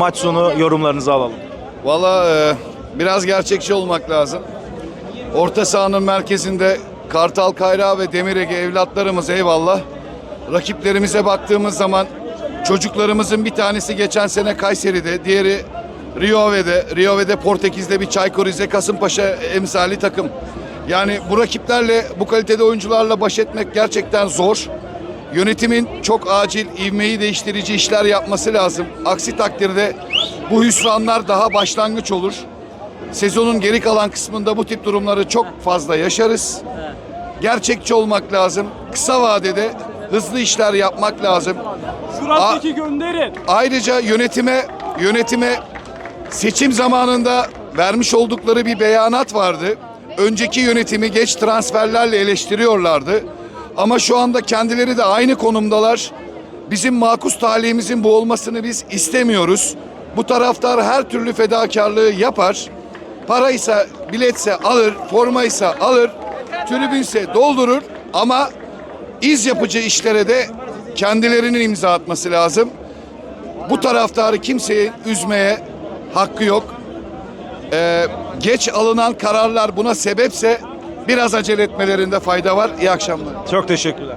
maç sonu yorumlarınızı alalım. Valla e, biraz gerçekçi olmak lazım. Orta sahanın merkezinde Kartal Kayra ve Demir Ege evlatlarımız eyvallah. Rakiplerimize baktığımız zaman çocuklarımızın bir tanesi geçen sene Kayseri'de, diğeri Riove'de, Riove'de Portekiz'de bir Çaykur Rize Kasımpaşa emsali takım. Yani bu rakiplerle, bu kalitede oyuncularla baş etmek gerçekten zor. Yönetimin çok acil ivmeyi değiştirici işler yapması lazım. Aksi takdirde bu hüsranlar daha başlangıç olur. Sezonun geri kalan kısmında bu tip durumları çok fazla yaşarız. Gerçekçi olmak lazım. Kısa vadede hızlı işler yapmak lazım. Şuradaki gönderin. Ayrıca yönetime yönetime seçim zamanında vermiş oldukları bir beyanat vardı. Önceki yönetimi geç transferlerle eleştiriyorlardı. Ama şu anda kendileri de aynı konumdalar. Bizim makus talihimizin bu olmasını biz istemiyoruz. Bu taraftar her türlü fedakarlığı yapar. Paraysa, biletse alır, formaysa alır, tribünse doldurur ama iz yapıcı işlere de kendilerinin imza atması lazım. Bu taraftarı kimseyi üzmeye hakkı yok. Ee, geç alınan kararlar buna sebepse biraz acele etmelerinde fayda var. İyi akşamlar. Çok teşekkürler.